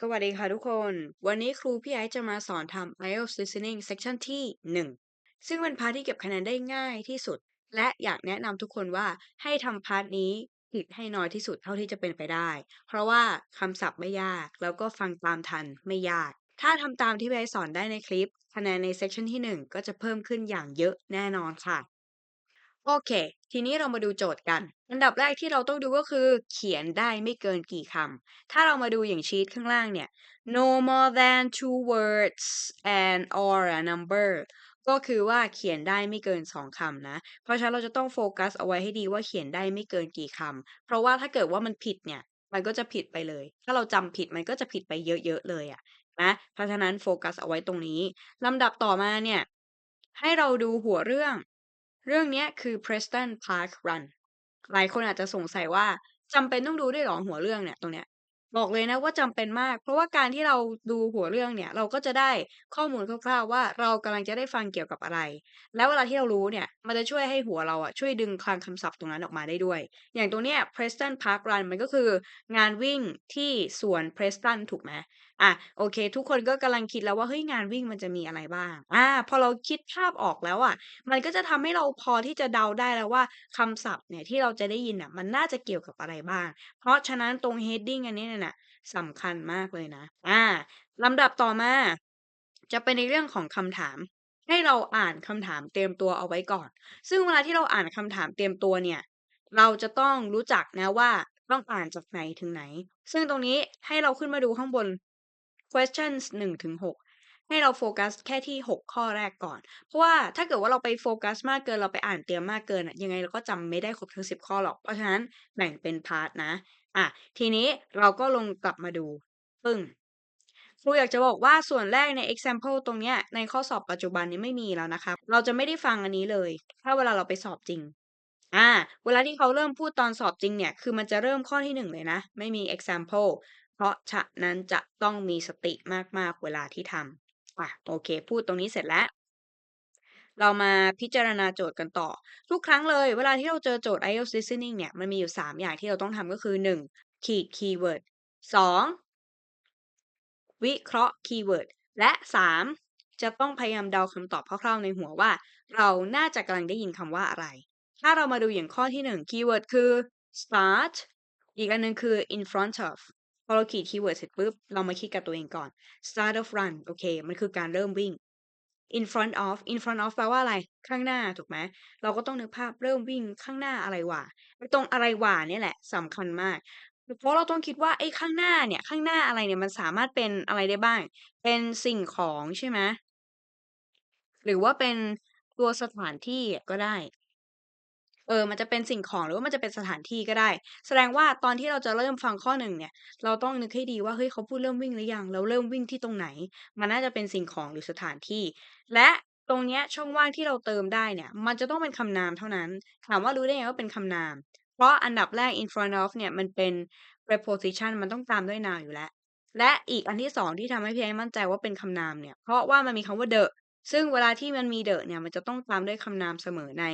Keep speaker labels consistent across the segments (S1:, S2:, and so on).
S1: สวัสดีค่ะทุกคน วันนี้ครูพี่ไอซ์จะมาสอนทำ IELTS Listening Section ที่ 1 ซึ่งเป็นพาร์ทที่เก็บคะแนนได้ง่ายที่สุด และอยากแนะนำทุกคนว่าให้ทำพาร์ทนี้ผิดให้น้อยที่สุดเท่าที่จะเป็นไปได้ เพราะว่าคำศัพท์ไม่ยาก แล้วก็ฟังตามทันไม่ยาก ถ้าทำตามที่พี่ไอสอนได้ในคลิป คะแนนใน Section ที่ 1 ก็จะเพิ่มขึ้นอย่างเยอะแน่นอนค่ะ โอเค ทีนี้เรามาดูโจทย์กัน อันดับแรกที่เราต้องดูก็คือ เขียนได้ไม่เกินกี่คำ ถ้าเรามาดูอย่างชีตข้างล่างเนี่ย no more than two words and or a number ก็คือว่าเขียนได้ไม่เกิน 2คำนะ เพราะฉะนั้นเราจะต้องโฟกัสเอาไว้ให้ดีว่าเขียนได้ไม่เกินกี่คำเพราะว่าถ้าเกิดว่ามันผิดเนี่ย มันก็จะผิดไปเลย ถ้าเราจำผิดมันก็จะผิดไปเยอะ ๆ เลยอะนะ เพราะฉะนั้นโฟกัสเอาไว้ตรงนี้ลำดับต่อมาเนี่ย ให้เราดูหัวเรื่อง เรื่องนี้คือ Preston Park Run หลายคนอาจจะสงสัยว่าจำเป็นต้องดูด้วยหรอหัวเรื่องเนี่ยตรงเนี้ยบอกเลยนะว่าจำเป็นมาก เพราะว่าการที่เราดูหัวเรื่องเนี่ย เราก็จะได้ข้อมูลคร่าวๆว่าเรากำลังจะได้ฟังเกี่ยวกับอะไร แล้วเวลาที่เรารู้เนี่ย มันจะช่วยให้หัวเราอะช่วยดึงคลังคำศัพท์ตรงนั้นออกมาได้ด้วย อย่างตรงเนี้ย Preston Park Run มันก็คืองานวิ่งที่สวน Preston ถูกไหม อะโอเค ทุกคนก็กำลังคิดแล้วว่าเฮ้ยงานวิ่งมันจะมีอะไรบ้างอ่าพอเราคิดภาพออกแล้วอะ มันก็จะทำให้เราพอที่จะเดาได้แล้วว่าคำศัพท์เนี่ยที่เราจะได้ยินน่ะ มันน่าจะเกี่ยวกับอะไรบ้าง เพราะฉะนั้นตรง heading อันนี้เนี่ยนะสำคัญมากเลยนะ อ่าลำดับต่อมา จะเป็นในเรื่องของคำถาม ให้เราอ่านคำถามเตรียมตัวเอาไว้ก่อน ซึ่งเวลาที่เราอ่านคำถามเตรียมตัวเนี่ย เราจะต้องรู้จักนะว่าต้องอ่านจากไหนถึงไหน ซึ่งตรงนี้ให้เราขึ้นมาดูข้างบน questions 1ถึง6ให้เราโฟกัสแค่ที่ 6 ข้อแรกก่อน เพราะว่าถ้าเกิดว่าเราไปโฟกัสมากเกินเราไปอ่านเตรียมมากเกินอะยังไงเราก็จำไม่ได้ครบทั้ง 10 ข้อหรอก เพราะฉะนั้นแบ่งเป็นพาร์ทนะ อะ ทีนี้เราก็ลงกลับมาดู ปึ้งครูอยากจะบอกว่าส่วนแรกใน example ตรงเนี้ยในข้อสอบปัจจุบันนี้ไม่มีแล้วนะคะ เราจะไม่ได้ฟังอันนี้เลย ถ้าเวลาเราไปสอบจริง อ่า เวลาที่เขาเริ่มพูดตอนสอบจริงเนี่ย คือมันจะเริ่มข้อที่1เลยนะ ไม่มี example เพราะฉะนั้นจะต้องมีสติมากๆเวลาที่ทำอะโอเค พูดตรงนี้เสร็จแล้ว เรามาพิจารณาโจทย์กันต่อ ทุกครั้งเลยเวลาที่เราเจอโจทย์ IELTS listening เนี่ย มันมีอยู่ 3 อย่างที่เราต้องทำก็คือ 1. ขีดคีย์เวิร์ด 2. วิเคราะห์คีย์เวิร์ด และ 3. จะต้องพยายามเดาคำตอบคร่าวๆในหัวว่า เราน่าจะกำลังได้ยินคำว่าอะไร ถ้าเรามาดูอย่างข้อที่ 1 คีย์เวิร์ดคือ start อีกอันหนึ่งคือ in front of พอเราขีดคีย์เวิร์ดเสร็จปุ๊บ เรามาคิดกับตัวเองก่อน start of run โอเค มันคือการเริ่มวิ่ง in front of in front of แปลว่าอะไร ข้างหน้าถูกไหม เราก็ต้องนึกภาพเริ่มวิ่งข้างหน้าอะไรวะไอ้ตรงอะไรวะเนี่ยแหละสำคัญมาก เพราะเราต้องคิดว่าไอ้ข้างหน้าเนี่ย ข้างหน้าอะไรเนี่ยมันสามารถเป็นอะไรได้บ้าง เป็นสิ่งของใช่ไหม หรือว่าเป็นตัวสถานที่ก็ได้ เออมันจะเป็นสิ่งของหรือว่ามันจะเป็นสถานที่ก็ได้ แสดงว่าตอนที่เราจะเริ่มฟังข้อ1เนี่ย เราต้องนึกให้ดีว่าเฮ้ยเขาพูดเริ่มวิ่งหรือยังแล้วเริ่มวิ่งที่ตรงไหน มันน่าจะเป็นสิ่งของหรือสถานที่ และตรงเนี้ยช่องว่างที่เราเติมได้เนี่ย มันจะต้องเป็นคำนามเท่านั้น ถามว่ารู้ได้ไงว่าเป็นคำนาม เพราะอันดับแรก in front of เนี่ยมันเป็น preposition มันต้องตามด้วย noun อยู่แล้ว และอีกอันที่2ที่ทำให้พี่ไอ้มั่นใจว่าเป็นคำนามเนี่ย เพราะว่ามันมีคำว่า the ซึ่งเวลาที่มันมี the เนี่ย มันจะต้องตามด้วยคำนามเสมอใน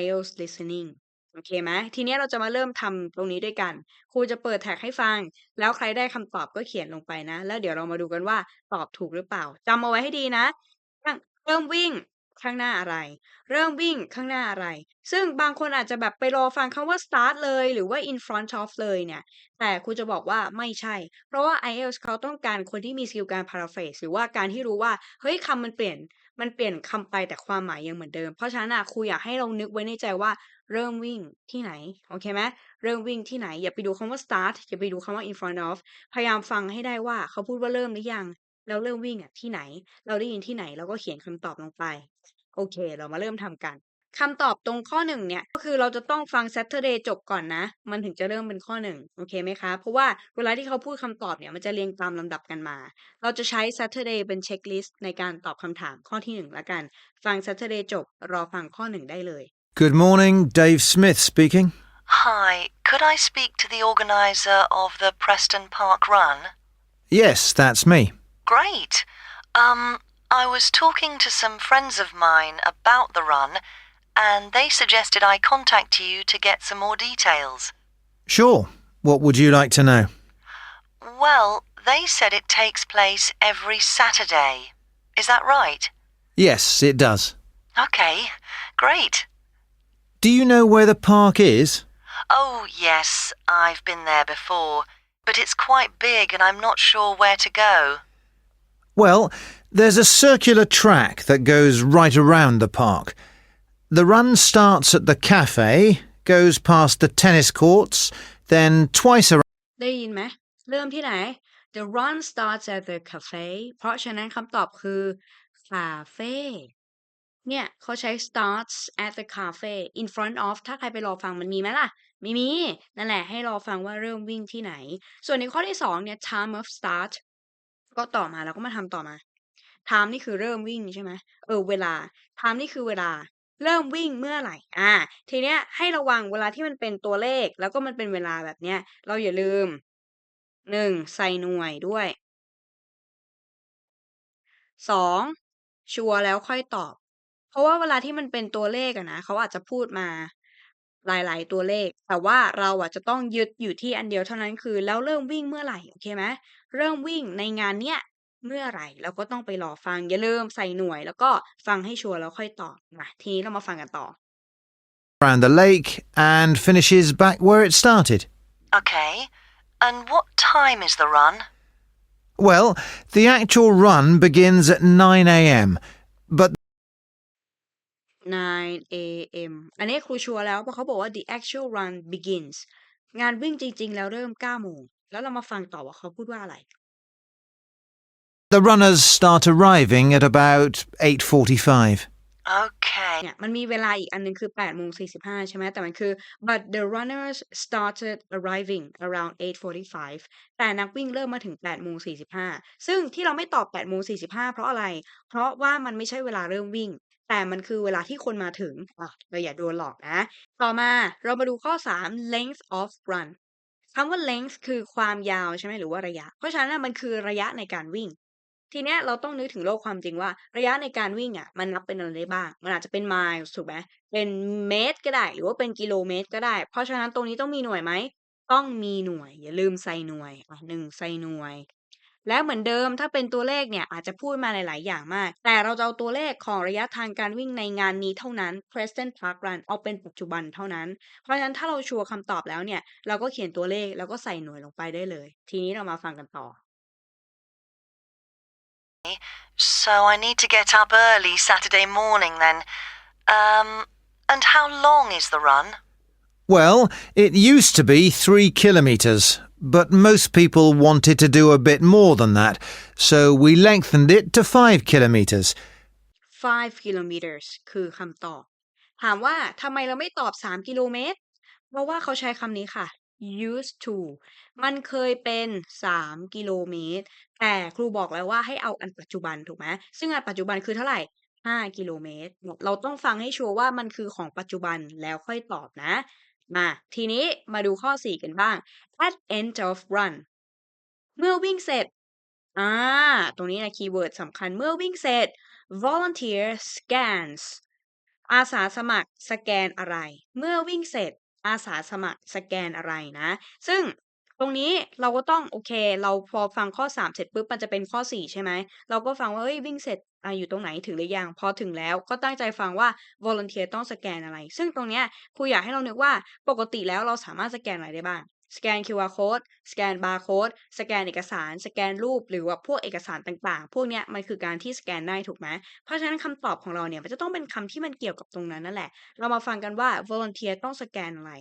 S1: IELTS listening โอเคไหม ทีเนี้ยเราจะมาเริ่มทำตรงนี้ด้วยกัน ครูจะเปิดแท็กให้ฟัง แล้วใครได้คำตอบก็เขียนลงไปนะ แล้วเดี๋ยวเรามาดูกันว่าตอบถูกหรือเปล่า จำเอาไว้ให้ดีนะ เริ่มวิ่ง ข้างหน้าอะไร เริ่มวิ่งข้างหน้าอะไร ซึ่งบางคนอาจจะแบบไปรอฟังคำว่า start เลยหรือว่า in front of เลยเนี่ย แต่ครูจะบอกว่าไม่ใช่ เพราะว่า IELTS เขาต้องการคนที่มีสกิลการ paraphrase หรือว่าการที่รู้ว่า เฮ้ยคำมันเปลี่ยนมันเปลี่ยนคำไปแต่ความหมายยังเหมือนเดิม เพราะฉะนั้นน่ะครูอยากให้เรานึกไว้ในใจว่าเริ่มวิ่งที่ไหน โอเคไหมเริ่มวิ่งที่ไหน อย่าไปดูคำว่า start อย่าไปดูคำว่า in front of พยายามฟังให้ได้ว่าเขาพูดว่าเริ่มหรือยังแล้วเริ่มวิ่งอะที่ไหน เราได้ยินที่ไหนเราก็เขียนคำตอบลงไป โอเค เรามาเริ่มทำกันคำตอบตรงข้อ1เนี่ยก็คือเราจะต้องฟัง Saturday จบก่อนนะ มันถึงจะเริ่มเป็นข้อ1โอเคไหมคะ เพราะว่าเวลาที่เขาพูดคำตอบเนี่ยมันจะเรียงตามลำดับกันมา เราจะใช้ Saturday เป็นเช็กลิสต์ในการตอบคำถามข้อที่1แล้วกัน ฟัง Saturday จบรอฟังข้อ1ได้เลย
S2: Good morning, Dave Smith speaking.
S3: Hi, could I speak to the organiser of the Preston Park Run?
S2: Yes, that's me.
S3: Great. Um, I was talking to some friends of mine about the run, and they suggested I contact you to get some more details.
S2: Sure. What would you like to know?
S3: Well, they said it takes place every Saturday. Is that right?
S2: Yes, it does.
S3: Okay, great.
S2: Do you know where the park is?
S3: Oh, yes, I've been there before, but it's quite big and I'm not sure where to go.
S2: Well, there's a circular track that goes right around the park. The run starts at the cafe, goes past the tennis courts, then twice around.
S1: ได้ยินไหมเริ่มที่ไหน The run starts at the cafe เพราะฉะนั้นคำตอบคือ cafe เนี่ยเขาใช้ starts at the cafe in front of ถ้าใครไปรอฟังมันมีไหมล่ะไม่มี นั่นแหละให้รอฟังว่าเริ่มวิ่งที่ไหน ส่วนในข้อที่สองเนี่ย time of start ก็ต่อมาแล้วก็มาทำต่อมา time นี่คือเริ่มวิ่งใช่ไหมเออเวลา time นี่คือเวลา เริ่มวิ่งเมื่อไหร่ อ่า ทีเนี้ยให้ระวังเวลาที่มันเป็นตัวเลข แล้วก็มันเป็นเวลาแบบเนี้ย เราอย่าลืมหนึ่งใส่หน่วยด้วยสองชัวร์แล้วค่อยตอบ เพราะว่าเวลาที่มันเป็นตัวเลขอะนะเขาอาจจะพูดมาหลาย ๆ ตัวเลข แต่ว่าเราอะจะต้องยึดอยู่ที่อันเดียวเท่านั้นคือ แล้วเริ่มวิ่งเมื่อไหร่ โอเคไหมเริ่มวิ่งในงานเนี้ย เมื่อไหร่ เราก็ต้องไปรอฟัง อย่าลืมใส่หน่วย แล้วก็ฟังให้ชัวร์แล้วค่อยตอบ มา ทีนี้เรามาฟังกันต่อ
S2: around the lake and finishes back where it started.
S3: Okay, and what time is the run?
S2: Well, the actual run begins at 9 a.m., but
S1: 9 a.m. อันนี้ครูชัวร์แล้วเพราะเขาบอกว่า the actual run begins งานวิ่งจริงๆ แล้วเริ่ม 9 โมง แล้วเรามาฟังต่อว่าเขาพูดว่าอะไร
S2: the runners start arriving at about 8:45.
S3: Okay.
S1: เนี่ยมันมีเวลาอีกอันหนึงคือ8โมง45 ใช่ไหมแต่มันคือ but the runners started arriving around 8:45 แต่นักวิ่งเริ่มมาถึง8โมง45 ซึ่งที่เราไม่ตอบ8โมง45 เพราะอะไร เพราะว่ามันไม่ใช่เวลาเริ่มวิ่ง แต่มันคือเวลาที่คนมาถึงอะเราอย่าโดนหลอกนะ ต่อมาเรามาดูข้อ 3 length of run คำว่า length คือความยาวใช่ไหมหรือว่าระยะ เพราะฉะนั้นน่ะมันคือระยะในการวิ่ง ทีเนี้ยเราต้องนึกถึงโลกความจริงว่า ระยะในการวิ่งอะ มันนับเป็นอะไรได้บ้าง มันอาจจะเป็น miles ถูกไหมเป็นเมตรก็ได้ หรือว่าเป็นกิโลเมตรก็ได้ เพราะฉะนั้นตรงนี้ต้องมีหน่วยไหม ต้องมีหน่วย อย่าลืมใส่หน่วยอะหนึ่งใส่หน่วย แล้วเหมือนเดิมถ้าเป็นตัวเลขเนี่ยอาจจะพูดมาหลาย ๆ อย่างมาก แต่เราจะเอาตัวเลขของระยะทางการวิ่งในงานนี้เท่านั้น present park run เอาเป็นปัจจุบันเท่านั้น เพราะฉะนั้นถ้าเราชัวร์คำตอบแล้วเนี่ย เราก็เขียนตัวเลขแล้วก็ใส่หน่วยลงไปได้เลย ทีนี้เรามาฟังกันต่อ
S3: So I need to get up early Saturday morning then. Um, and how long is the run?
S2: Well, it used to be 3 kilometres, but most people wanted to do a bit more than that, so we lengthened it to 5 kilometres.
S1: 5 kilometers คือคำตอบ ถามว่าทำไมเราไม่ตอบ 3 กิโลเมตร เพราะว่าเขาใช้คำนี้ค่ะ used to มันเคยเป็น 3 กิโลเมตร แต่ครูบอกแล้วว่าให้เอาอันปัจจุบันถูกไหมซึ่งอันปัจจุบันคือเท่าไหร่ 5 กิโลเมตร เราต้องฟังให้ชัวร์ว่ามันคือของปัจจุบันแล้วค่อยตอบนะ มาทีนี้มาดูข้อ 4 กันบ้าง at end of run เมื่อวิ่งเสร็จอ่าตรงนี้นะคีย์เวิร์ดสำคัญเมื่อวิ่งเสร็จ volunteer scans อาสาสมัครสแกนอะไร เมื่อวิ่งเสร็จ อาสาสมัครสแกนอะไรนะ ซึ่งตรงนี้เราก็ต้องโอเค เราพอฟังข้อ 3 เสร็จปุ๊บมันจะเป็นข้อ 4 ใช่ไหม เราก็ฟังว่าเฮ้ยวิ่งเสร็จออยู่ตรงไหนถึงหรือยังพอถึงแล้วก็ตั้งใจฟังว่า volunteer ต้องสแกนอะไร ซึ่งตรงเนี้ยครูอยากให้เรานึกว่าปกติแล้วเราสามารถสแกนอะไรได้บ้าง สแกน QR code สแกน barcode สแกนเอกสาร สแกนรูป หรือว่าพวกเอกสารต่างๆ พวกเนี้ยมันคือการที่สแกนได้ถูกไหมเพราะฉะนั้นคำตอบของเราเนี่ยมันจะต้องเป็นคำที่มันเกี่ยวกับตรงนั้นนั่นแหละ เรามาฟังกันว่า volunteer ต้องสแกนอะไร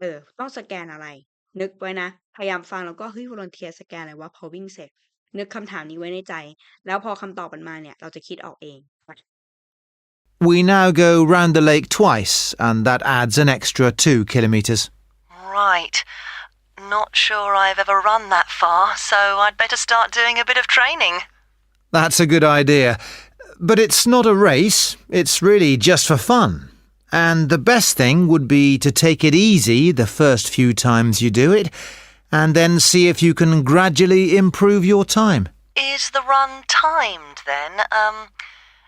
S1: เออ ต้องสแกนอะไร นึกไว้นะ พยายามฟังแล้วก็เฮ้ย volunteer สแกนอะไรวะพอวิ่งเสร็จ นึกคำถามนี้ไว้ในใจ แล้วพอคำตอบมันมาเนี่ย เราจะคิดออกเองไป
S2: We now go round the lake twice, and that adds an extra 2 kilometres.
S3: Right. Not sure I've ever run that far, so I'd better start doing a bit of training.
S2: That's a good idea. But it's not a race, it's really just for fun. And the best thing would be to take it easy the first few times you do it, and then see if you can gradually improve your time.
S3: Is the run timed then? Um,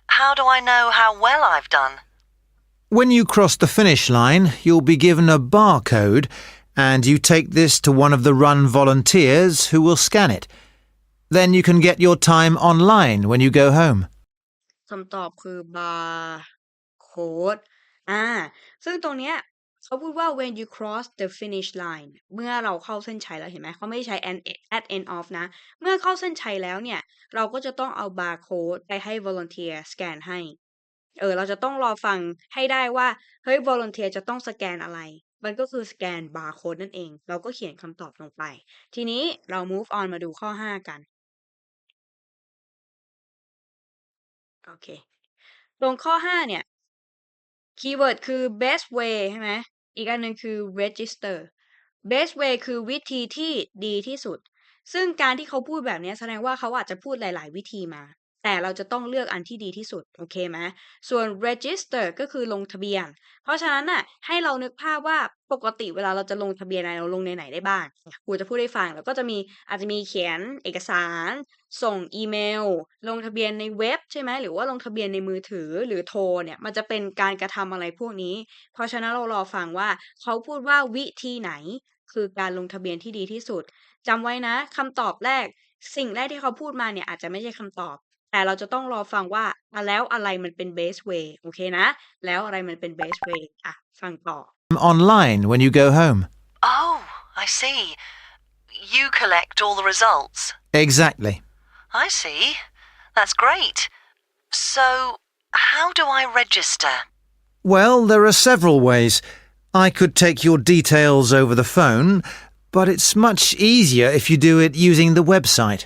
S3: how do I know how well I've done?
S2: When you cross the finish line, you'll be given a barcode, and you take this to one of the run volunteers who will scan it. Then you can get your time online when you go home.
S1: คำตอบคือ bar code อ่า ซึ่งตรงเนี้ยเขาพูดว่า when you cross the finish line เมื่อเราเข้าเส้นชัยแล้วเห็นไหมเขาไม่ใช้ and at end of นะ เมื่อเข้าเส้นชัยแล้วเนี่ย เราก็จะต้องเอา bar code ไปให้ volunteer สแกนให้ เออ เราจะต้องรอฟังให้ได้ว่า เฮ้ย volunteer จะต้องสแกนอะไร มันก็คือสแกน bar code นั่นเอง เราก็เขียนคำตอบลงไป ทีนี้เรา move on มาดูข้อ 5 กัน โอเค ตรงข้อ 5 เนี่ย คีย์เวิร์ดคือ best way ใช่ไหม อีกอันหนึ่งคือ register best way คือวิธีที่ดีที่สุด ซึ่งการที่เขาพูดแบบนี้แสดงว่าเขาอาจจะพูดหลาย ๆ วิธีมา แต่เราจะต้องเลือกอันที่ดีที่สุด โอเคไหมส่วน register ก็คือลงทะเบียน เพราะฉะนั้นน่ะให้เรานึกภาพว่าปกติเวลาเราจะลงทะเบียนอะไรเราลงในไหนได้บ้างครูจะพูดให้ฟังแล้วก็จะมีอาจจะมีเขียนเอกสาร ส่งอีเมล ลงทะเบียนในเว็บใช่ไหมหรือว่าลงทะเบียนในมือถือหรือโทรเนี่ยมันจะเป็นการกระทำอะไรพวกนี้ เพราะฉะนั้นเรารอฟังว่าเขาพูดว่าวิธีไหนคือการลงทะเบียนที่ดีที่สุดจำไว้นะคำตอบแรก สิ่งแรกที่เขาพูดมาเนี่ยอาจจะไม่ใช่คำตอบ แต่เราจะต้องรอฟังว่าอ่ะแล้วอะไรมันเป็น best way โอเคนะ แล้วอะไรมันเป็น best way อ่ะฟังต่อ
S2: Online when you go home.
S3: Oh, I see. You collect all the results.
S2: Exactly.
S3: I see. That's great. So, how do I register?
S2: Well, there are several ways. I could take your details over the phone, but it's much easier if you do it using the website.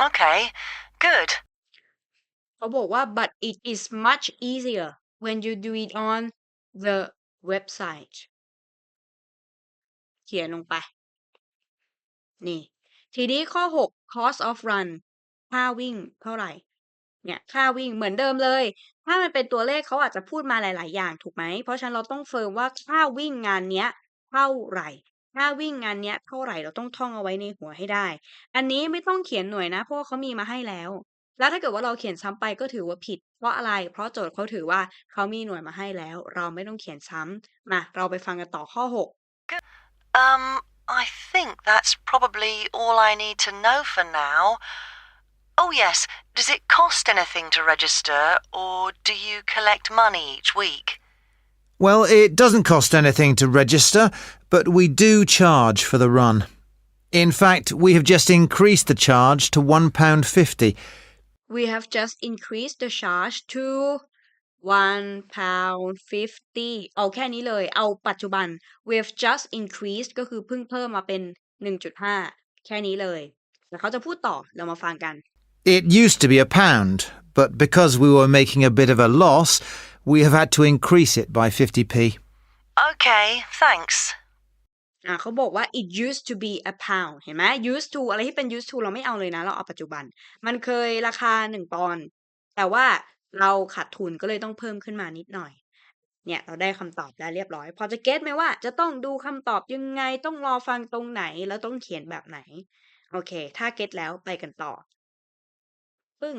S3: Okay, good.
S1: เขาบอกว่า but it is much easier when you do it on the website เขียนลงไป นี่ ทีนี้ข้อ 6 cost of run ค่าวิ่งเท่าไหร่ เนี่ยค่าวิ่งเหมือนเดิมเลย ถ้ามันเป็นตัวเลขเขาอาจจะพูดมาหลาย ๆ อย่างถูกไหม เพราะฉะนั้นเราต้องเฟิร์มว่าค่าวิ่งงานเนี้ยเท่าไหร่ค่าวิ่งงานเนี้ยเท่าไหร่เราต้องท่องเอาไว้ในหัวให้ได้ อันนี้ไม่ต้องเขียนหน่วยนะ เพราะเขามีมาให้แล้ว แล้วถ้าเกิดว่าเราเขียนซ้ำไปก็ถือว่าผิด เพราะอะไร เพราะโจทย์เขาถือว่าเขามีหน่วยมาให้แล้ว เราไม่ต้องเขียนซ้ำมาเราไปฟังกันต่อข้อ 6
S3: Um, I think that's probably all I need to know for now. Oh, yes. Does it cost anything to register, or do you collect money each week?
S2: Well, it doesn't cost anything to register, but we do charge for the run. In fact, we have just increased the charge to £1.50.
S1: we have just increased the charge to one pound fifty เอาแค่นี้เลย เอาปัจจุบัน we have just increased ก็คือเพิ่งเพิ่มมาเป็น 1.5 แค่นี้เลย แล้วเขาจะพูดต่อ เรามาฟังกัน
S2: It used to be a pound, but because we were making a bit of a loss, we have had to increase it by 50p.
S3: Okay, thanks.
S1: อ่าเขาบอกว่า it used to be a pound เห็นไหม used to อะไรที่เป็น used to เราไม่เอาเลยนะ เราเอาปัจจุบัน มันเคยราคาหนึ่งปอนด์แต่ว่าเราขาดทุนก็เลยต้องเพิ่มขึ้นมานิดหน่อย เนี่ยเราได้คำตอบแล้วเรียบร้อย พอจะเก็ตไหมว่าจะต้องดูคำตอบยังไงต้องรอฟังตรงไหนแล้วต้องเขียนแบบไหน โอเค ถ้าเก็ตแล้วไปกันต่อ ปึ้ง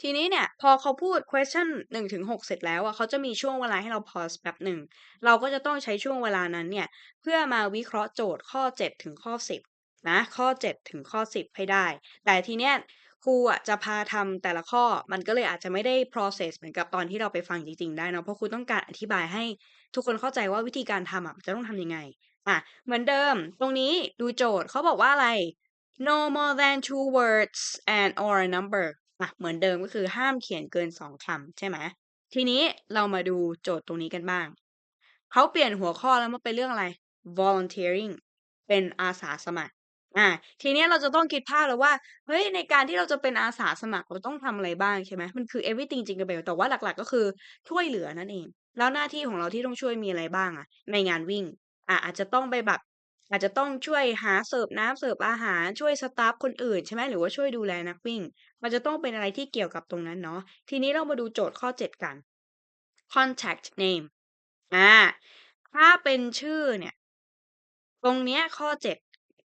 S1: ทีนี้เนี่ยพอเขาพูด question หนึ่งถึงหกเสร็จแล้วอะเขาจะมีช่วงเวลาให้เรา pause แป๊บหนึ่ง เราก็จะต้องใช้ช่วงเวลานั้นเนี่ย เพื่อมาวิเคราะห์โจทย์ข้อ 7 ถึงข้อ 10 นะ ข้อ 7 ถึงข้อ 10 ให้ได้ แต่ทีเนี้ยครูอะจะพาทำแต่ละข้อ มันก็เลยอาจจะไม่ได้ process เหมือนกับตอนที่เราไปฟังจริงๆ ได้เนาะ เพราะครูต้องการอธิบายให้ทุกคนเข้าใจว่าวิธีการทำอะจะต้องทำยังไง อะ เหมือนเดิม ตรงนี้ดูโจทย์เขาบอกว่าอะไร no more than two words and or a number อะ เหมือนเดิมก็คือห้ามเขียนเกิน 2 คำใช่ไหม ทีนี้เรามาดูโจทย์ตรงนี้กันบ้าง เขาเปลี่ยนหัวข้อแล้วมาเป็นเรื่องอะไร volunteering เป็นอาสาสมัคร อ่า ทีนี้เราจะต้องคิดภาพแล้วว่า เฮ้ย ในการที่เราจะเป็นอาสาสมัครเราต้องทำอะไรบ้างใช่ไหม มันคือ everything จริงกันไปแต่ว่าหลัก ๆ ก็คือช่วยเหลือนั่นเอง แล้วหน้าที่ของเราที่ต้องช่วยมีอะไรบ้างอะในงานวิ่ง อะอาจจะต้องไปแบบ อาจจะต้องช่วยหาเสิร์ฟน้ำเสิร์ฟอาหารช่วยสตาฟคนอื่นใช่ไหมหรือว่าช่วยดูแลนักวิ่ง มันจะต้องเป็นอะไรที่เกี่ยวกับตรงนั้นเนาะทีนี้เรามาดูโจทย์ข้อ 7 กัน contact name อ่าถ้าเป็นชื่อเนี่ย ตรงเนี้ยข้อ 7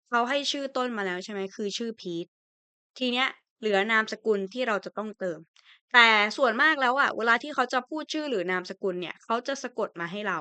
S1: เขาให้ชื่อต้นมาแล้วใช่ไหมคือชื่อพีททีเนี้ยเหลือนามสกุลที่เราจะต้องเติม แต่ส่วนมากแล้วอะเวลาที่เขาจะพูดชื่อหรือนามสกุลเนี่ย เขาจะสะกดมาให้เรา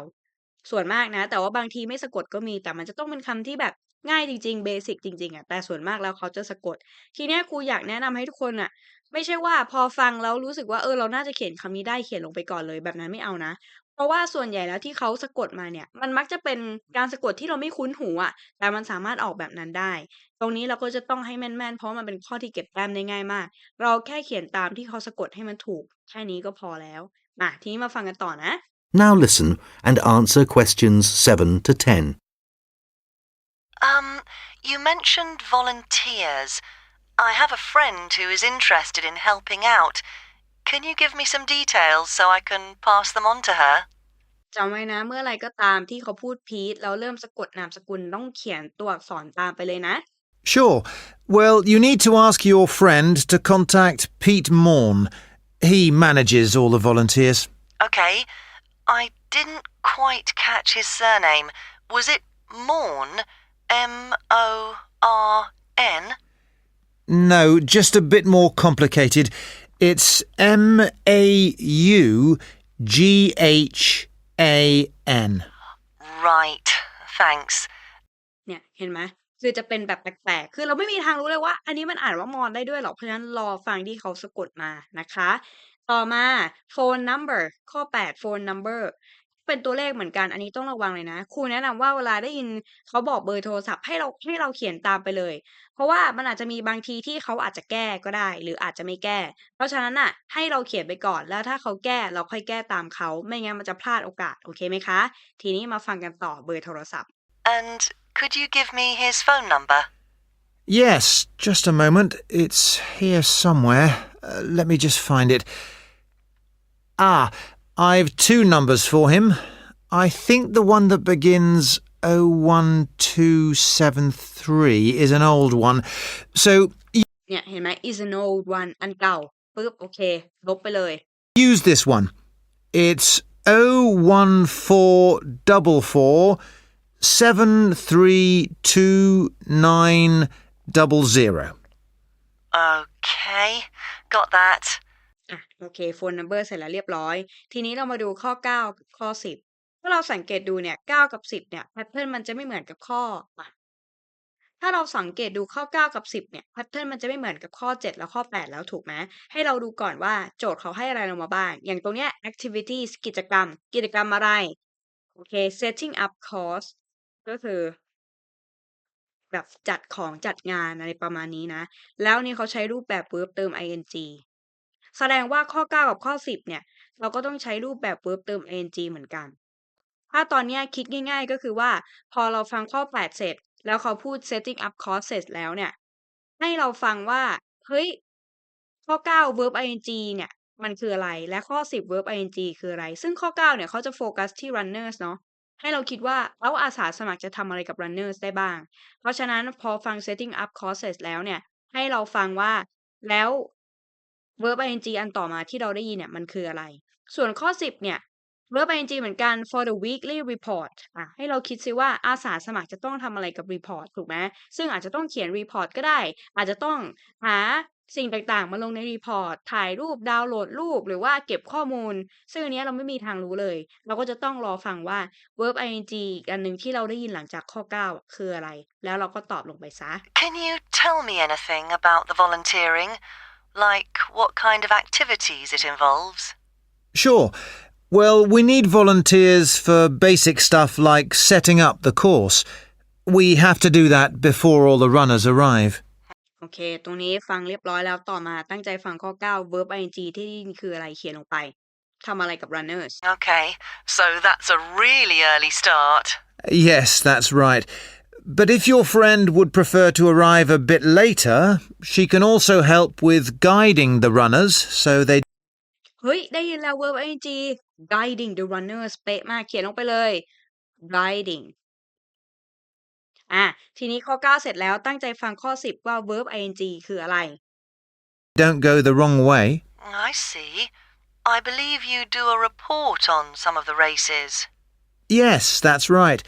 S1: ส่วนมากนะ แต่ว่าบางทีไม่สะกดก็มี แต่มันจะต้องเป็นคำที่แบบง่ายจริง ๆ เบสิกจริง ๆอะแต่ส่วนมากแล้วเขาจะสะกด ทีเนี้ยครูอยากแนะนำให้ทุกคนน่ะ ไม่ใช่ว่าพอฟังแล้วรู้สึกว่า เออ เราน่าจะเขียนคำนี้ได้เขียนลงไปก่อนเลยแบบนั้นไม่เอานะ เพราะว่าส่วนใหญ่แล้วที่เขาสะกดมาเนี่ย มันมักจะเป็นการสะกดที่เราไม่คุ้นหูอะ แต่มันสามารถออกแบบนั้นได้ ตรงนี้เราก็จะต้องให้แม่นๆ เพราะมันเป็นข้อที่เก็บแต้มได้ง่ายมาก เราแค่เขียนตามที่เขาสะกดให้มันถูก แค่นี้ก็พอแล้วมาทีนี้มาฟังกันต่อนะ
S4: Now listen and answer questions 7 to 10.
S3: Um, you mentioned volunteers. I have a friend who is interested in helping out. Can you give me some details so I can pass them on to her?
S1: จำไว้นะเมื่อไรก็ตามที่เขาพูดพีทแล้วเริ่มสะกดนามสกุลต้องเขียนตัวอักษรตามไปเลยนะ
S2: Sure. Well, you need to ask your friend to contact Pete Morn. He manages all the volunteers.
S3: Okay. I didn't quite catch his surname. Was it Morn? M O R N?
S2: No, just a bit more complicated. It's M A U G H A N.
S3: Right. Thanks.
S1: เนี่ยเห็นไหมคือจะเป็นแบบแปลกๆ คือเราไม่มีทางรู้เลยว่า อันนี้มันอ่านว่ามอนได้ด้วยหรอกเพราะฉะนั้นรอฟังที่เขาสะกดมานะคะ ต่อมา phone number ข้อ 8 phone number เป็นตัวเลขเหมือนกันอันนี้ต้องระวังเลยนะครูแนะนำว่าเวลาได้ยินเขาบอกเบอร์โทรศัพท์ให้เราให้เราเขียนตามไปเลย เพราะว่ามันอาจจะมีบางทีที่เขาอาจจะแก้ก็ได้ หรืออาจจะไม่แก้ เพราะฉะนั้นน่ะให้เราเขียนไปก่อนแล้วถ้าเขาแก้เราค่อยแก้ตามเขาไม่งั้นมันจะพลาดโอกาสโอเคไหมคะ ทีนี้มาฟังกันต่อเบอร์โทรศัพท์
S3: And could you give me his phone number?
S2: Yes, just a moment. It's here somewhere. Uh, let me just find it. Ah, I've two numbers for him. I think the one that begins 01273 is an old one. So
S1: เนี่ยเห็นไหม is an old one อันเก่าปึ๊บโอเค ลบไปเลย
S2: use this one. It's 01444 732900.
S3: Okay. Got that.
S1: โอเค phone number เสร็จแล้วเรียบร้อย ทีนี้เรามาดูข้อ 9 กับข้อ 10 ถ้าเราสังเกตดูเนี่ย 9 กับ 10 เนี่ยแพทเทิร์นมันจะไม่เหมือนกับข้ออะถ้าเราสังเกตดูข้อ 9 กับ 10 เนี่ยแพทเทิร์นมันจะไม่เหมือนกับข้อ 7 และข้อ 8 แล้วถูกไหมให้เราดูก่อนว่าโจทย์เขาให้อะไรเรามาบ้าง อย่างตรงเนี้ย activities กิจกรรม กิจกรรมอะไร โอเค setting up course ก็คือแบบจัดของจัดงานอะไรประมาณนี้นะ แล้วนี่เขาใช้รูปแบบ verb เติม ing แสดงว่าข้อ 9 กับข้อ 10 เนี่ย เราก็ต้องใช้รูปแบบ verb เติม ing เหมือนกัน ถ้าตอนเนี้ยคิดง่าย ๆ ก็คือว่า พอเราฟังข้อ 8 เสร็จ แล้วเขาพูด setting up course เสร็จแล้วเนี่ย ให้เราฟังว่า เฮ้ย ข้อ 9 verb ing เนี่ย มันคืออะไร และข้อ 10 verb ing คืออะไร ซึ่งข้อ 9 เนี่ยเขาจะโฟกัสที่ runners เนาะให้เราคิดว่าแล้วอาสาสมัครจะทำอะไรกับ runners ได้บ้าง เพราะฉะนั้นพอฟัง setting up course เสร็จแล้วเนี่ย ให้เราฟังว่าแล้ว verb ing อันต่อมาที่เราได้ยินเนี่ยมันคืออะไร ส่วนข้อ 10 เนี่ย verb ing เหมือนกัน for the weekly report อะให้เราคิดซิว่าอาสาสมัครจะต้องทำอะไรกับ report ถูกไหมซึ่งอาจจะต้องเขียน report ก็ได้ อาจจะต้องหาสิ่งต่างๆ มาลงใน report ถ่ายรูป ดาวน์โหลดรูป หรือว่าเก็บข้อมูล ซึ่งอันนี้เราไม่มีทางรู้เลย เราก็จะต้องรอฟังว่า verb ing อีกอันหนึ่งที่เราได้ยินหลังจากข้อ 9 คืออะไร แล้วเราก็ตอบลงไปซะ
S3: Can you tell me anything about the volunteering? Like what kind of activities it involves?
S2: Sure. Well, we need volunteers for basic stuff like setting up the course. We have to do that before all the runners arrive.
S1: โอเค ตรงนี้ฟังเรียบร้อยแล้วต่อมาตั้งใจฟังข้อ 9 verb ing ที่ได้ยินคืออะไรเขียนลงไปทำอะไรกับ runners
S3: Okay, so that's a really early start.
S2: Yes, that's right. But if your friend would prefer to arrive a bit later, she can also help with guiding the runners so they
S1: เฮ้ย ได้ยินแล้ว verb ing guiding the runners เป๊ะมากเขียนลงไปเลย guiding อ่ะ ทีนี้ข้อ 9 เสร็จแล้วตั้งใจฟังข้อ 10 ว่า verb ing คืออะไร
S2: don't go the wrong way.
S3: I see. I believe you do a report on some of the races.
S2: Yes, that's right.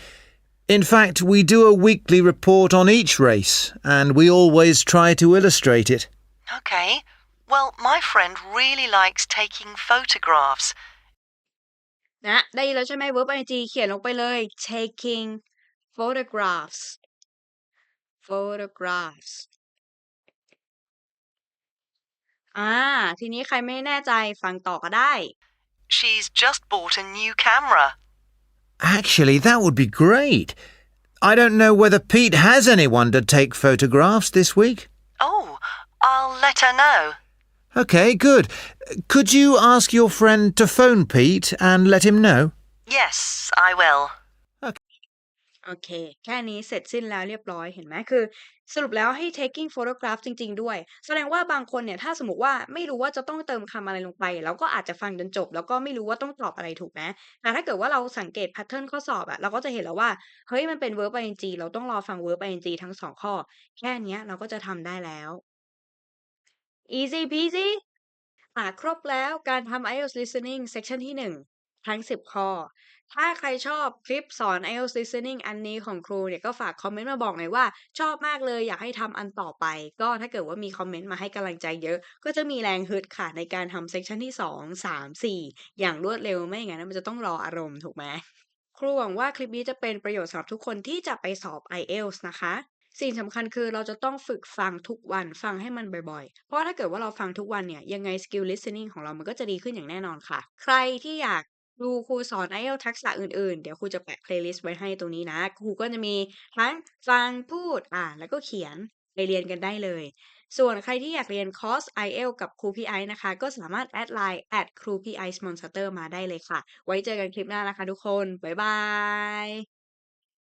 S2: In fact, we do a weekly report on each race, and we always try to illustrate it.
S3: Okay. Well, my friend really likes taking photographs.
S1: นะ ได้ยินแล้วใช่ไหม verb ing เขียนลงไปเลย taking photographs photographs อ่า ทีนี้ใครไม่แน่ใจฟังต่อก็ได้
S3: She's just bought a new camera.
S2: Actually, that would be great. I don't know whether Pete has anyone to take photographs this week.
S3: Oh, I'll let her know.
S2: Okay, good. Could you ask your friend to phone Pete and let him know?
S3: Yes, I will.
S1: โอเค แค่นี้เสร็จสิ้นแล้วเรียบร้อยเห็นไหมคือ สรุปแล้วให้ taking photograph จริง ๆ ด้วย แสดงว่าบางคนเนี่ยถ้าสมมติว่าไม่รู้ว่าจะต้องเติมคำอะไรลงไปเราก็อาจจะฟังจนจบ แล้วก็ไม่รู้ว่าต้องตอบอะไรถูกไหมแต่ถ้าเกิดว่าเราสังเกตแพตเทิร์นข้อสอบอะเราก็จะเห็นแล้วว่า เฮ้ยมันเป็น verb ing เราต้องรอฟัง verb ing ทั้ง2ข้อ แค่เนี้ยเราก็จะทำได้แล้ว easy peasy อ่าครบแล้วการทำ IELTS listening section ที่ 1 ทั้ง 10 ข้อ ถ้าใครชอบคลิปสอน IELTS listening อันนี้ของครูเนี่ยก็ฝากคอมเมนต์มาบอกหน่อยว่า ชอบมากเลยอยากให้ทำอันต่อไป ก็ถ้าเกิดว่ามีคอมเมนต์มาให้กำลังใจเยอะ ก็จะมีแรงฮึดค่ะในการทำ section ที่ 2 3 4 อย่างรวดเร็วไม่อย่างนั้นมันจะต้องรออารมณ์ถูกไหมครูหวังว่าคลิปนี้จะเป็นประโยชน์สำหรับทุกคนที่จะไปสอบ IELTS นะคะสิ่งสำคัญคือเราจะต้องฝึกฟังทุกวันฟังให้มันบ่อยๆ เพราะถ้าเกิดว่าเราฟังทุกวันเนี่ยยังไงสกิล listening ของเรามันก็จะดีขึ้นอย่างแน่นอนค่ะ ใครที่อยาก ดูครูสอน IELTS ทักษะอื่นๆ เดี๋ยวครูจะแปะ playlist ไว้ให้ตรงนี้นะ ครูก็จะมีทั้งฟังพูดอ่านแล้วก็เขียนไปเรียนกันได้เลย ส่วนใครที่อยากเรียนคอร์ส IELTS กับครูพี่ไอซ์นะคะ ก็สามารถแอดไลน์แอดครูพี่ไอซ์มอนสเตอร์มาได้เลยค่ะ ไว้เจอกันคลิปหน้านะคะทุกคน บ๊ายบาย